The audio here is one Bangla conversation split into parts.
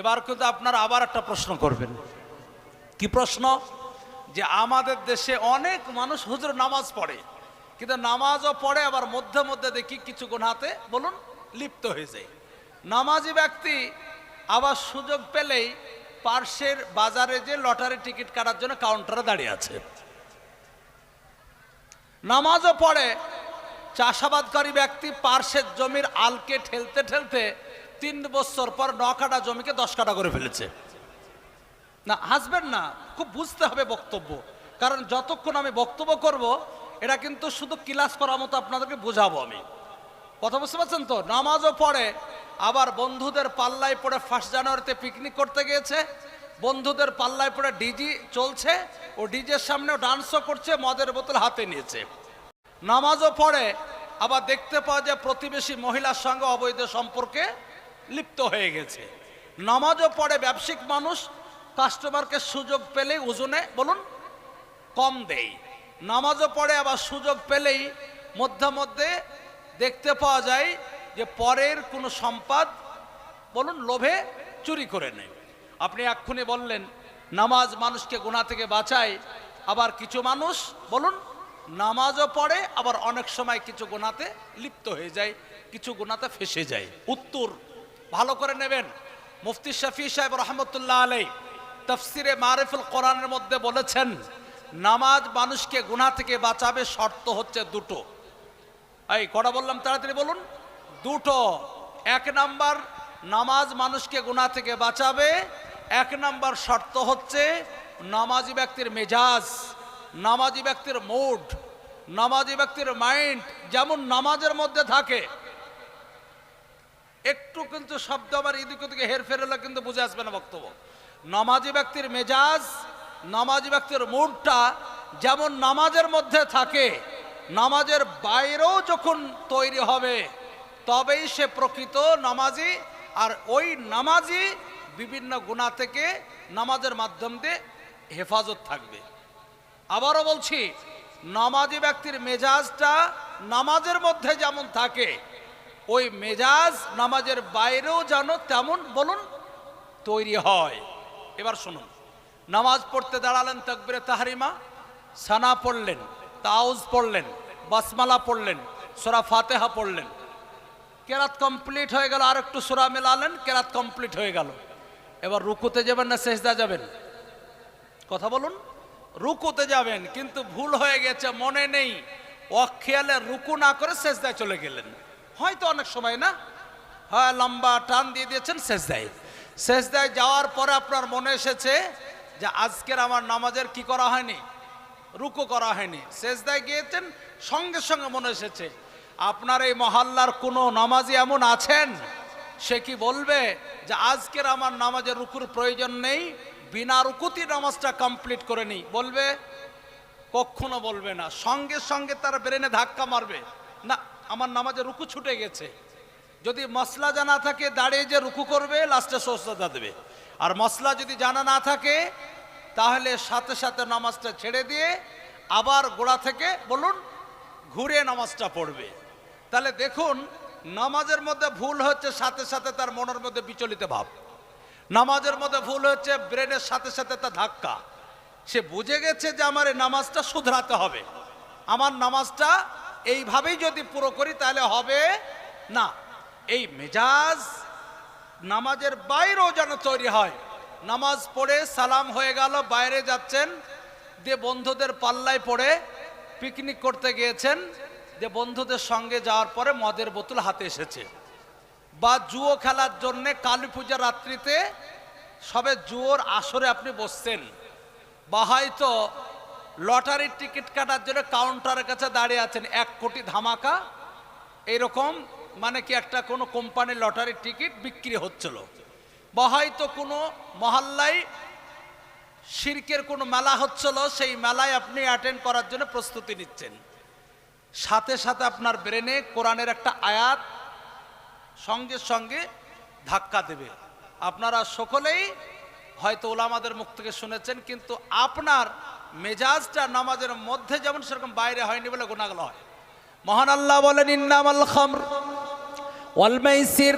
এবার কিন্তু আপনারা আবার একটা প্রশ্ন করবেন। কি প্রশ্ন? যে আমাদের দেশে অনেক মানুষ হুজুর নামাজ পড়ে, কিন্তু নামাজও পড়ে, আবার মধ্যে মধ্যে দেখি কিছু গুণাতে বলুন, লিপ্ত হয়ে যায়। নামাজি ব্যক্তি আবার সুযোগ পেলেই পার্শ্বের বাজারে যে লটারি টিকিট কাটার জন্য কাউন্টারে দাঁড়িয়ে আছে। নামাজও পড়ে, চাষাবাদকারী ব্যক্তি পার্শ্বের জমির আলকে ঠেলতে ঠেলতে তিন বছর পর ন কাটা জমিকে দশ কাটা করে ফেলেছে। না হাসবেন না, খুব বুঝতে হবে বক্তব্য। কারণ যতক্ষণ আমি বক্তব্য করব, এটা কিন্তু শুধু ক্লাস করার মতো আপনাদেরকে বোঝাবো আমি। কথা বুঝতে পারছেন তো? নামাজও পড়ে, আবার বন্ধুদের পাল্লায় পড়ে ফার্স্ট জানুয়ারিতে পিকনিক করতে গিয়েছে, বন্ধুদের পাল্লায় পড়ে ডিজি চলছে, ও ডিজের সামনেও ডান্সও করছে, মদের বোতল হাতে নিয়েছে। নামাজও পড়ে, আবার দেখতে পাওয়া যায় প্রতিবেশী মহিলার সঙ্গে অবৈধ সম্পর্কে লিপ্ত হয়ে গেছে। নামাজও পড়ে ব্যবসায়িক মানুষ কাস্টমারকে সুযোগ পেলেই ওজনে, বলুন, কম দেই নামাজও পড়ে, আবার সুযোগ পেলেই মধ্যে মধ্যে দেখতে পাওয়া যায় যে পরের কোনো সম্পদ, বলুন, লোভে চুরি করে নেয়। আপনি এক্ষুনি বললেন, নামাজ মানুষকে গুণা থেকে বাঁচায়, আবার কিছু মানুষ, বলুন, নামাজও পড়ে, আবার অনেক সময় কিছু গুণাতে লিপ্ত হয়ে যায়, কিছু গুণাতে ফেসে যায়। উত্তর ভালো করে নেবেন। মুফতি শফি সাহেব রহমতুল্লাহ আলাই তফসিরে মারিফুল কোরআনের মধ্যে বলেছেন, নামাজ মানুষকে গুণা থেকে বাঁচাবে শর্ত হচ্ছে দুটো। এই কটা বললাম তাড়াতাড়ি বলুন? দুটো। এক নাম্বার, নামাজ মানুষকে গুণা থেকে বাঁচাবে। এক নাম্বার শর্ত হচ্ছে নামাজি ব্যক্তির মেজাজ, নামাজি ব্যক্তির মুড, নামাজি ব্যক্তির মাইন্ড, যেমন নামাজের মধ্যে থাকে একটু কিন্তু শব্দ আমার এদিক ওদিকে হেরফের হলে কিন্তু বুঝে আসবে না বক্তব্য। নামাজি ব্যক্তির মেজাজ, নামাজি ব্যক্তির মুডটা যেমন নামাজের মধ্যে থাকে, নামাজের বাইরেও যখন তৈরি হবে, তবেই সে প্রকৃত নামাজি আর ওই নামাজি বিভিন্ন গুণা থেকে নামাজের মাধ্যম দিয়ে হেফাজত থাকবে। আবারও বলছি, নামাজি ব্যক্তির মেজাজটা নামাজের মধ্যে যেমন থাকে ওই মেজাজ নামাজের বাইরেও যেন তেমন বলুন তৈরি হয়। এবার শুনুন। নামাজ পড়তে দাঁড়ালেন তকবিরে তাহারিমা, সানা পড়লেন তাউজ পড়লেন, বাসমালা পড়লেন, সোরা ফাতেহা পড়লেন। কেরাত কমপ্লিট হয়ে গেল আর একটু সোরা মেলালেন, কেরাত কমপ্লিট হয়ে গেল। এবার রুকুতে যাবেন না শেষদা যাবেন? কথা বলুন। রুকুতে যাবেন, কিন্তু ভুল হয়ে গেছে, মনে নেই। অখেয়ালে রুকু না করে শেষদায় চলে গেলেন। হয়তো অনেক সময় না? হয়, লম্বা টান দিয়ে দিয়েছেন শেষদায় শেষদায় যাওয়ার পরে আপনার মনে এসেছে যে আজকের আমার নামাজের কি করা হয়নি? রুকু করা হয়নি। শেষদায় গিয়েছেন, সঙ্গে সঙ্গে মনে এসেছে, আপনার এই মহল্লার কোনো নামাজি এমন আছেন? সে কি বলবে যে আজকের আমার নামাজের রুকুর প্রয়োজন নেই? বিনা রুকুতি নামাজটা কমপ্লিট করে নিই। বলবে? কখনো বলবে না। সঙ্গে সঙ্গে তার ব্রেনে ধাক্কা মারবে। না আমার নামাজে রুকু ছুটে গেছে। যদি মশলা জানা থাকে, দাঁড়িয়ে যে রুকু করবে, লাস্টে সস্তা দেবে। আর মশলা যদি জানা না থাকে, তাহলে সাথে সাথে নামাজটা ছেড়ে দিয়ে আবার গোড়া থেকে, বলুন, ঘুরে নামাজটা পড়বে। তাহলে দেখুন, নামাজের মধ্যে ভুল হচ্ছে, সাথে সাথে তার মনের মধ্যে বিচলিত ভাব। নামাজের মধ্যে ভুল হচ্ছে, ব্রেনের সাথে সাথে তার ধাক্কা। সে বুঝে গেছে যে আমার এই নামাজটা শুধরাতে হবে। আমার নামাজটা এইভাবেই যদি পুরো করি, তাহলে হবে না। এই মেজাজ নামাজের বাইরেও যেন তৈরি হয়। নামাজ পড়ে সালাম হয়ে গেল, বাইরে যাচ্ছেন। দিয়ে বন্ধুদের পাল্লায় পড়ে পিকনিক করতে গিয়েছেন, যে বন্ধুদের সঙ্গে যাওয়ার পরে মদের বোতল হাতে এসেছে। বা জুয়ো খেলার জন্যে কালী পূজা রাত্রিতে সবে জুয়োর আসরে আপনি বসছেন। বা হয়তো লটারির টিকিট কাটার জন্য কাউন্টারের কাছে দাঁড়িয়ে আছেন। এক কোটি ধামাকা এইরকম মানে কি একটা কোনো কোম্পানির লটারির টিকিট বিক্রি হচ্ছিল। বা হয়তো কোনো মহল্লায় শিরকের কোনো মেলা হচ্ছিল, সেই মেলায় আপনি অ্যাটেন্ড করার জন্য প্রস্তুতি নিচ্ছেন। সাথে সাথে আপনার ব্রেনে কোরআনের একটা আয়াত সঙ্গে সঙ্গে ধাক্কা দেবে। আপনারা সকলেই হয়তো ওলামাদের মুখ থেকে শুনেছেন, কিন্তু আপনার মেজাজটা নামাজের মধ্যে যেমন সেরকম বাইরে হয়নি বলে গুণাগুলো হয়। মহান আল্লাহ বলেন, ইন্নামাল খামর ওয়াল মাইসির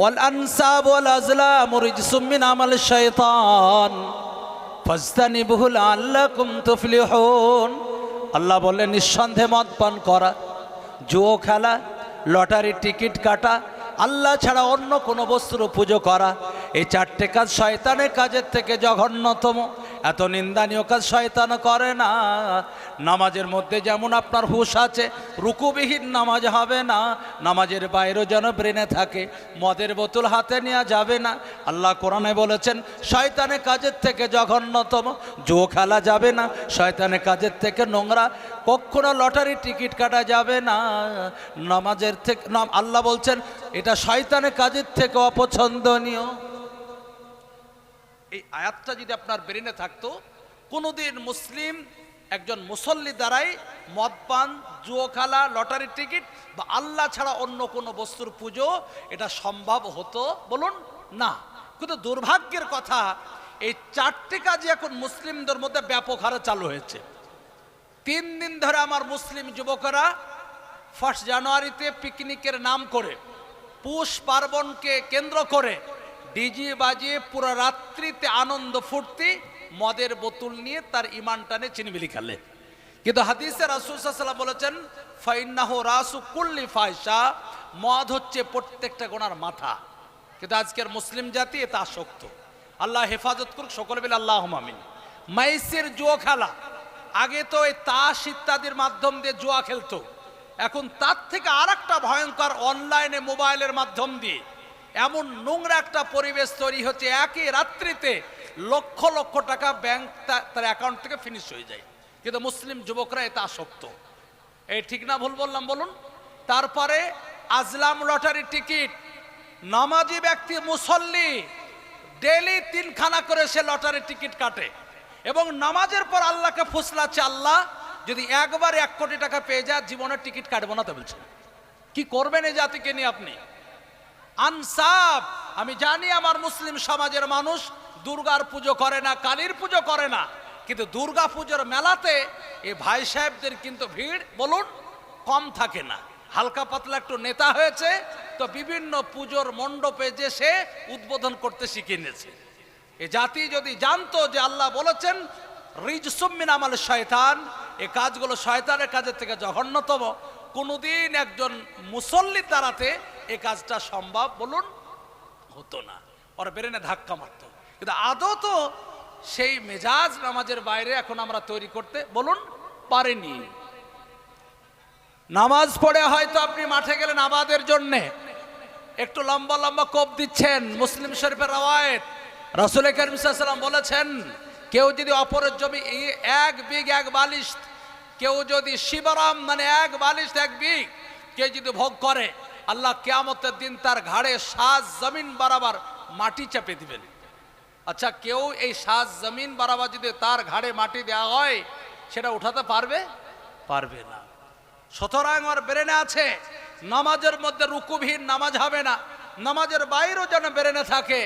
ওয়াল আনসাব ওয়াল আজলাম রিজসুম মিন আমাল শাইতান। ফাজতানিবুহু লাআল্লাকুম তুফলিহুন। আল্লাহ বলেন নিঃসন্দেহে মদ পান করা, জুয়ো খেলা লটারির টিকিট কাটা, আল্লাহ ছাড়া অন্য কোনো বস্তুর পুজো করা, এই চারটে কাজ শয়তানের কাজের থেকে জঘন্যতম। এত নিন্দানীয় কাজ শয়তান করে না। নামাজের মধ্যে যেমন আপনার হুশ আছে, রুকুবিহীন নামাজ হবে না। নামাজের বাইরেও যেন ব্রেনে থাকে, মদের বোতল হাতে নেওয়া যাবে না। আল্লাহ কোরআনে বলেছেন, শয়তানের কাজের থেকে জঘন্যতম জো খেলা যাবে না। শয়তানের কাজের থেকে নোংরা, কখনো লটারি টিকিট কাটা যাবে না। নামাজের থেকে আল্লাহ বলছেন, এটা শয়তানের কাজের থেকে অপছন্দনীয়। এই আয়াতটা যদি আপনার ব্রেনে থাকতো, কোনোদিন মুসলিম একজন মুসল্লি দ্বারাই মদ পান, জুয়ো খেলা, লটারির টিকিট বা আল্লাহ ছাড়া অন্য কোনো বস্তুর পুজো এটা সম্ভব হতো? বলুন, না। কিন্তু দুর্ভাগ্যের কথা, এই চারটি কাজই এখন মুসলিমদের মধ্যে ব্যাপক হারে চালু হয়েছে। তিন দিন ধরে আমার মুসলিম যুবকরা ফার্স্ট জানুয়ারিতে পিকনিকের নাম করে, পুষ পার্বণকে কেন্দ্র করে ডিজি বাজিয়ে পুরো রাত্রিতে আনন্দ ফুর্তি, মদের বোতল নিয়ে তার ইমান টানে চিনবিলি খেলে। কিন্তু হাদিসে রাসুলসাল্লাম বলেছেন, ফাইন্নাহ রাসু কুল্লি ফায়সা মদ হচ্ছে প্রত্যেকটা গোনার মাথা। কিন্তু আজকের মুসলিম জাতি এটা আসক্ত। আল্লাহ হেফাজত করুক, সকলে মিলে আল্লাহ আমিন। মাইসের জুয়া খেলা, আগে তো এই তাস ইত্যাদির মাধ্যম দিয়ে জুয়া খেলতো। এখন তার থেকে আর ভয়ঙ্কর অনলাইনে মোবাইলের মাধ্যম দিয়ে এমন নোংরা একটা পরিবেশ তৈরি হচ্ছে একই রাত্রিতে লক্ষ লক্ষ টাকা ব্যাংক তার অ্যাকাউন্ট থেকে ফিনিশ হয়ে যায়। কিন্তু মুসলিম যুবকরা এতে আসক্ত। এই ঠিক না ভুল বললাম, বলুন? তারপরে আজলাম লটারি টিকিট, নামাজি ব্যক্তি মুসল্লি ডেলি তিনখানা করে সে লটারি টিকিট কাটে এবং নামাজের পর আল্লাহকে ফুসলাচ্ছে, আল্লাহ যদি একবার এক কোটি টাকা পেয়ে যায়, জীবনের টিকিট কাটবো না তো বলছে। কি করবেন এই জাতিকে নিয়ে আপনি? আনসাব, আমি জানি আমার মুসলিম সমাজের মানুষ দুর্গার পুজো করে না, কালীর পুজো করে না, কিন্তু দুর্গা পুজোর মেলাতে এই ভাই সাহেবদের কিন্তু ভিড়, বলুন, কম থাকে না। হালকা পাতলা একটু নেতা হয়েছে, তো বিভিন্ন পুজোর মণ্ডপে যে সে উদ্বোধন করতে শিখে নিয়েছে। এ জাতি যদি জানতো যে আল্লাহ বলেছেন রিজসুমিন আমাল শয়তান এ কাজগুলো শয়তানের কাজের থেকে জঘন্যতম। কোনোদিন একজন মুসল্লি দ্বারাতে এ কাজটা সম্ভব বলুন? হতো না। ওর বেরেনে ধাক্কা মারত। কিন্তু আদৌ তো সেই মেজাজ নামাজের বাইরে এখন আমরা তৈরি করতে বলুন? পারেনি। নামাজ পড়ে হয়তো আপনি মাঠে গেলেন আবাদের জন্যে। একটু লম্বা লম্বা কোপ দিচ্ছেন। মুসলিম শরীফের রওয়ায়ত। রাসুল করিম বলেছেন, কেউ যদি অপরের জমি এক বিঘ, এক বালিশ, কেউ যদি শিবরাম মানে এক বালিশ, এক বিঘ, কেউ যদি ভোগ করে আল্লাহ কেয়ামতের দিন তার ঘাড়ে সাজ জমিন বারাবার মাটি চাপে দিবেন। আচ্ছা কেউ এই সাজ জমিন বারাবার যদি তার ঘাড়ে মাটি দেওয়া হয়, সেটা উঠাতে পারবে? পারবে না। সুতরাং আমার ব্রেনে আছে, নামাজের মধ্যে রুকুবিহীন নামাজ হবে না। নামাজের বাইরেও যেন ব্রেনে থাকে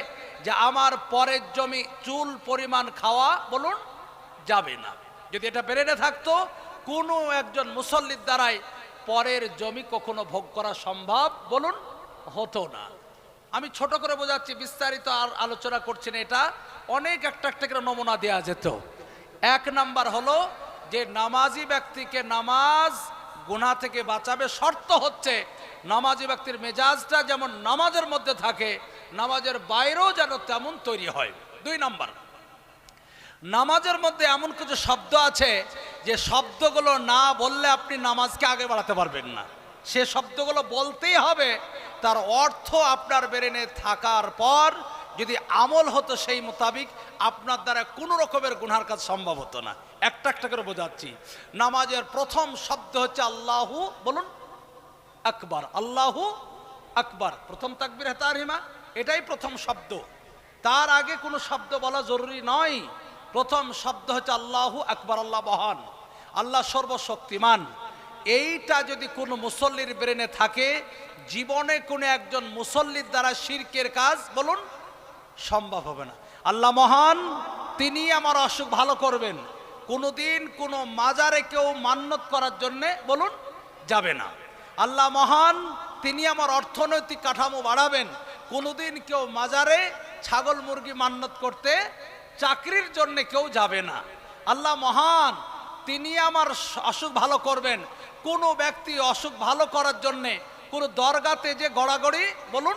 যে আমার পরের জমি চুল পরিমাণ খাওয়া, বলুন, যাবে না। যদি এটা ব্রেনে থাকতো, কোনো একজন মুসল্লির দ্বারাই পরের জমি কখনো ভোগ করা সম্ভব বলুন? হতো না। আমি ছোট করে বোঝাচ্ছি, বিস্তারিত আর আলোচনা করছি না এটা। অনেক একটা একটা করে নমুনা দেওয়া যেত। এক নাম্বার হলো যে নামাজি ব্যক্তিকে নামাজ গুণা থেকে বাঁচাবে শর্ত হচ্ছে, নামাজি ব্যক্তির মেজাজটা যেমন নামাজের মধ্যে থাকে, নামাজের বাইরেও যেন তেমন তৈরি হয়। দুই নাম্বার, নামাজের মধ্যে এমন কিছু শব্দ আছে যে শব্দগুলো না বললে আপনি নামাজকে আগে বাড়াতে পারবেন না। সে শব্দগুলো বলতেই হবে, তার অর্থ আপনার বেরেনে থাকার পর যদি আমল হতো সেই মোতাবিক আপনার দ্বারা কোনো রকমের গুনহার কাজ সম্ভব হতো না। একটা একটা করে বোঝাচ্ছি। নামাজের প্রথম শব্দ হচ্ছে আল্লাহু, বলুন, আকবার, আল্লাহু আকবার। প্রথম তাকবির হেতারিমা এটাই প্রথম শব্দ। তার আগে কোনো শব্দ বলা জরুরি নয়। প্রথম শব্দ হচ্ছে আল্লাহু আকবার, আল্লাহ মহান, আল্লাহ সর্বশক্তিমান। এইটা যদি কোনো মুসল্লির ব্রেনে থাকে, জীবনে কোনো একজন মুসল্লির দ্বারা শিরকের কাজ, বলুন, সম্ভব হবে না। আল্লাহ মহান, তিনি আমার অসুখ ভালো করবেন। কোনোদিন কোনো মাজারে কেউ মান্যত করার জন্যে, বলুন, যাবে না। আল্লাহ মহান, তিনি আমার অর্থনৈতিক কাঠামো বাড়াবেন। কোনোদিন কেউ মাজারে ছাগল মুরগি মান্নত করতে চাকরির জন্য কেউ যাবে না। আল্লাহ মহান, তিনি আমার অসুখ ভালো করবেন। কোনো ব্যক্তি অসুখ ভালো করার জন্যে কোনো দরগাতে যে গড়াগড়ি, বলুন,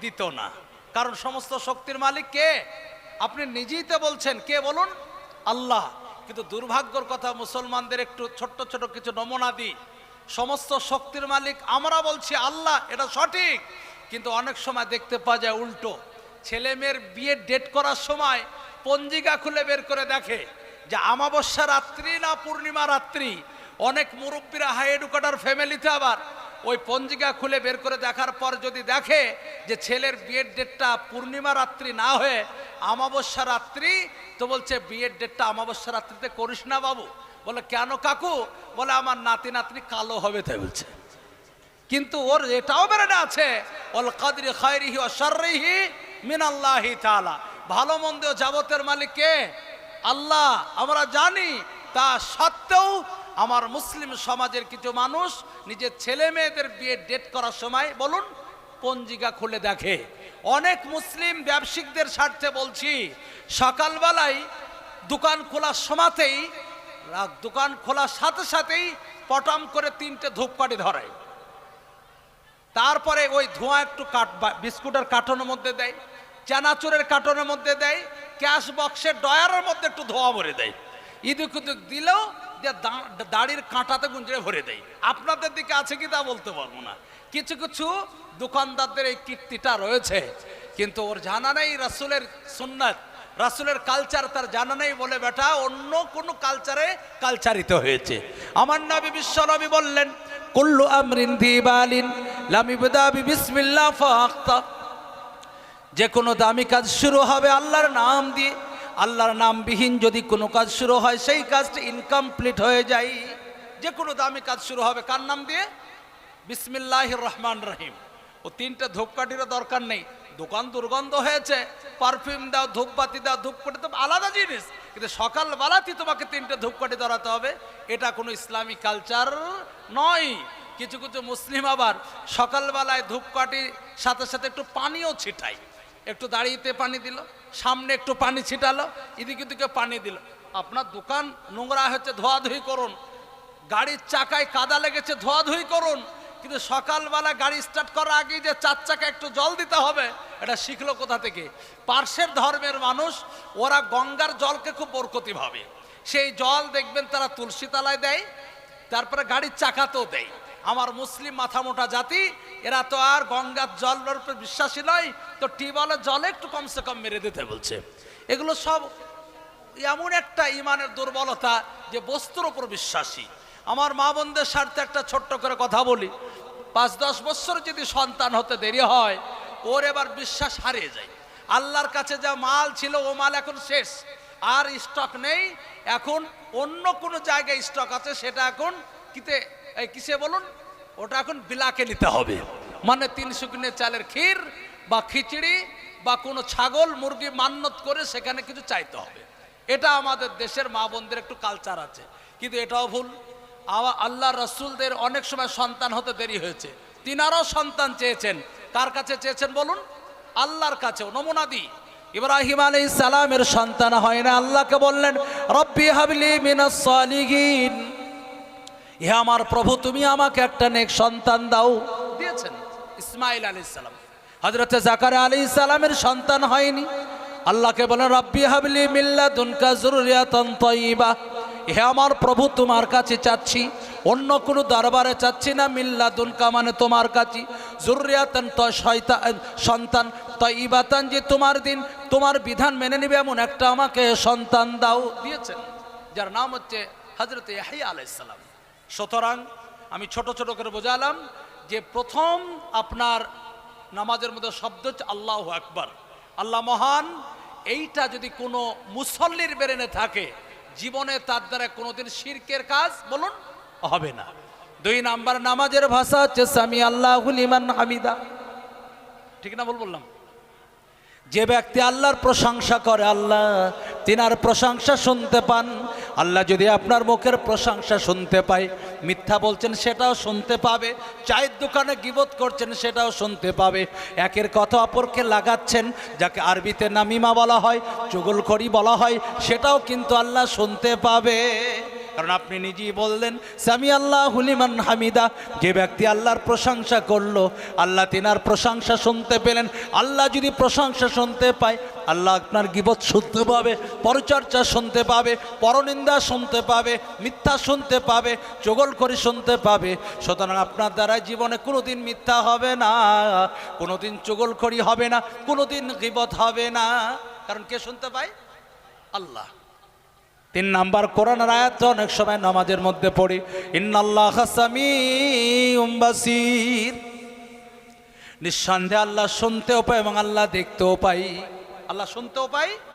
দিত না। কারণ সমস্ত শক্তির মালিক কে? আপনি নিজেই তো বলছেন, কে বলুন? আল্লাহ। কিন্তু দুর্ভাগ্যর কথা মুসলমানদের একটু ছোট্ট, ছোট কিছু নমুনা দিই। সমস্ত শক্তির মালিক, আমরা বলছি আল্লাহ, এটা সঠিক। কিন্তু অনেক সময় দেখতে পাওয়া যায় উল্টো। ছেলে মেয়ের বিয়ে ডেট করার সময় পঞ্জিকা খুলে বের করে দেখে যে আমাবস্যা রাত্রি না পূর্ণিমা রাত্রি। অনেক মুরব্বীরা হাই এডুকেটার ফ্যামিলিতে আবার ওই পঞ্জিকা খুলে বের করে দেখার পর যদি দেখে যে ছেলের বিয়ের ডেটটা পূর্ণিমা রাত্রি না হয়ে আমাবস্যা রাত্রি, তো বলছে, বিয়ের ডেটটা আমাবস্যা রাত্রিতে করিস না বাবু। বলে, কেন কাকু? বলে, আমার নাতি নাতনি কালো হবে, তাই বলছে। কিন্তু ওর এটাও বেড়ে আছে ওল কাদরি খায়রিহি শাররিহি মিনাল্লাহি তাআলা। ভালো মন্দ যাবতের মালিক কে? আল্লাহ। আমরা জানি, তা সত্ত্বেও আমার মুসলিম সমাজের কিছু মানুষ নিজের ছেলে মেয়েদের বিয়ে ডেট করার সময়, বলুন পঞ্জিকা খুলে দেখে? অনেক মুসলিম ব্যবসায়িকদের স্বার্থে বলছি, সকালবেলায় দোকান খোলার সময়তেই দোকান খোলার সাথে সাথেই পটাম করে তিনটে ধূপকাঠি ধরে। তারপরে ওই ধোঁয়া একটু কাট বিস্কুটের কার্টনের মধ্যে দেয়। চানাচুরের কার্টনের মধ্যে দেয়, ক্যাশ বক্সের ডয়ারের মধ্যে একটু ধোঁয়া ভরে দেয়। ইদুক ইদুক দিলেও যে দাড়ির কাঁটাতে গুঞ্জরে ভরে দেয়। আপনাদের দিকে আছে কি তা বলতে পারব না। কিছু কিছু দোকানদারদের এই কীর্তিটা রয়েছে, কিন্তু ওর জানা নেই রাসুলের সুন্নাত। রাসুলের কালচার তার জানা নেই বলে, বেটা, অন্য কোনো কালচারে কালচারিত হয়েছে। আমার নবী বিশ্ব নবী বললেন, কুল্লু আমরিন দিবালিন লামিবদা বিসমিল্লাহ ফাক্তা যে কোনো দামি কাজ শুরু হবে আল্লাহর নাম দিয়ে। আল্লাহর নামবিহীন যদি কোনো কাজ শুরু হয়, সেই কাজটি ইনকমপ্লিট হয়ে যায়। যে কোনো দামি কাজ শুরু হবে, কার নাম দিয়ে? বিসমিল্লাহ রহমান রহিম। ও তিনটে ধূপকাঠিরও দরকার নেই। দোকান দুর্গন্ধ হয়েছে পারফিউম দাও, ধূপবাতি দাও, ধূপকাঠি তো আলাদা জিনিস। কিন্তু সকালবেলাতেই তোমাকে তিনটে ধূপকাঠি ধরাতে হবে। এটা কোনো ইসলামিক কালচার নয়। কিছু কিছু মুসলিম আবার সকালবেলায় ধূপকাঠির সাথে সাথে একটু পানিও ছিটায়। একটু দাঁড়িয়েতে পানি দিল, সামনে একটু পানি ছিটালো, এদিকে দিকে পানি দিল। আপনার দোকান নোংরা হচ্ছে, ধোয়াধুয়ি করুন। গাড়ির চাকায় কাদা লেগেছে, ধোয়াধুয়ি করুন। কিন্তু সকালবেলা গাড়ি স্টার্ট করার আগে যে চার চাকা একটু জল দিতে হবে, এটা শিখলো কোথা থেকে? পার্শ্বের ধর্মের মানুষ, ওরা গঙ্গার জলকে খুব বরকতি ভাবে। সেই জল দেখবেন তারা তুলসী তালায় দেয়, তারপরে গাড়ির চাকাতেও দেয়। আমার মুসলিম মাথা মোটা জাতি, এরা তো আর গঙ্গার জলের উপর বিশ্বাসী নয়, তো টিউবওয়েলের জলে একটু কমসে কম মেরে দিতে বলছে। এগুলো সব এমন একটা ইমানের দুর্বলতা যে বস্তুর উপর বিশ্বাসী। আমার মা বোনদের স্বার্থে একটা ছোট্ট করে কথা বলি, পাঁচ দশ বছর যদি সন্তান হতে দেরি হয়, ওর এবার বিশ্বাস হারিয়ে যায়। আল্লাহর কাছে যা মাল ছিল, ও মাল এখন শেষ, আর স্টক নেই, এখন অন্য কোনো জায়গায় স্টক আছে, সেটা এখন কিতে এই কিসে বলুন? ওটা এখন বিলাকে নিতে হবে। মানে তিনশো কিনে চালের ক্ষীর বা খিচড়ি বা কোনো ছাগল, মুরগি মান্নত করে সেখানে কিছু চাইতে হবে। এটা আমাদের দেশের মা বোনদের একটু কালচার আছে। কিন্তু এটাও ভুল। আল্লাহ রসুলদের অনেক সময় সন্তান হতে দেরি হয়েছে। তিনারও সন্তান চেয়েছেন। কার কাছে চেয়েছেন বলুন? আল্লাহর কাছেও। নমুনা দিই। ইব্রাহিম আলী সালামের সন্তান হয় না। আল্লাহকে বললেন, রব্বি হাবলি মিনাস সালিহিন। হে আমার প্রভু তুমি আমাকে একটা নেক সন্তান দাও। দিয়েছেন ইসমাইল আলী সালাম। হজরত জাকার আলী সালামের সন্তান হয়নি। আল্লাহকে বলেন রব্বি হাবলি মিল্লা দুনকা জরুরিয়াতন তৈবা হে আমার প্রভু তোমার কাছে চাচ্ছি অন্য কোনো দরবারে চাচ্ছি না মিল্লা দুনকা মানে তোমার কাছে। জরুরিয়াতন তো শয়তান সন্তান তৈবাতান যে তোমার দিন তোমার বিধান মেনে নিবে এমন একটা আমাকে সন্তান দাও। দিয়েছেন যার নাম হচ্ছে হজরত ইয়াহিয়া আলাইসালাম সুতরাং আমি ছোট ছোট করে বোঝালাম যে প্রথম আপনার নামাজের মধ্যে শব্দ হচ্ছে আল্লাহ আকবার। আল্লাহ মহান, এইটা যদি কোনো মুসল্লির বেরেনে থাকে, জীবনে তার দ্বারা কোনোদিন শিরকের কাজ বলুন, হবে না। দুই নাম্বার, নামাজের ভাষা হচ্ছে সামি আল্লাহ লিমান হামিদা। ঠিক না বল বললাম? যে ব্যক্তি আল্লাহর প্রশংসা করে, আল্লাহ তিনার প্রশংসা শুনতে পান আল্লাহ যদি আপনার মুখের প্রশংসা শুনতে পায়, মিথ্যা বলছেন সেটাও শুনতে পাবে, চায়ের দোকানে গিবত করছেন সেটাও শুনতে পাবে। একের কথা অপরকে লাগাচ্ছেন, যাকে আরবিতে নামিমা বলা হয়, চুগলখড়ি বলা হয়, সেটাও কিন্তু আল্লাহ শুনতে পাবে। কারণ আপনি নিজেই বললেন, সামি আল্লাহ হুলিমান হামিদা। যে ব্যক্তি আল্লাহর প্রশংসা করল, আল্লাহ তিনার প্রশংসা শুনতে পেলেন। আল্লাহ যদি প্রশংসা শুনতে পায়, আল্লাহ আপনার গিবত শুনতে পাবে পরচর্চা শুনতে পাবে, পরনিন্দা শুনতে পাবে, মিথ্যা শুনতে পাবে চগল করে শুনতে পাবে। সুতরাং আপনার দ্বারা জীবনে কোনোদিন মিথ্যা হবে না, কোনোদিন চগলখড়ি হবে না, কোনোদিন গিবত হবে না। কারণ কে শুনতে পায়? আল্লাহ। তিন নাম্বার কোরআনের আয়াত অনেক সময় নামাজের মধ্যে পড়ি। ইন্নাল্লাহ নিঃসন্দেহে আল্লাহ শুনতেও পাই এবং আল্লাহ দেখতেও পাই। আল্লাহ শুনতেও পাই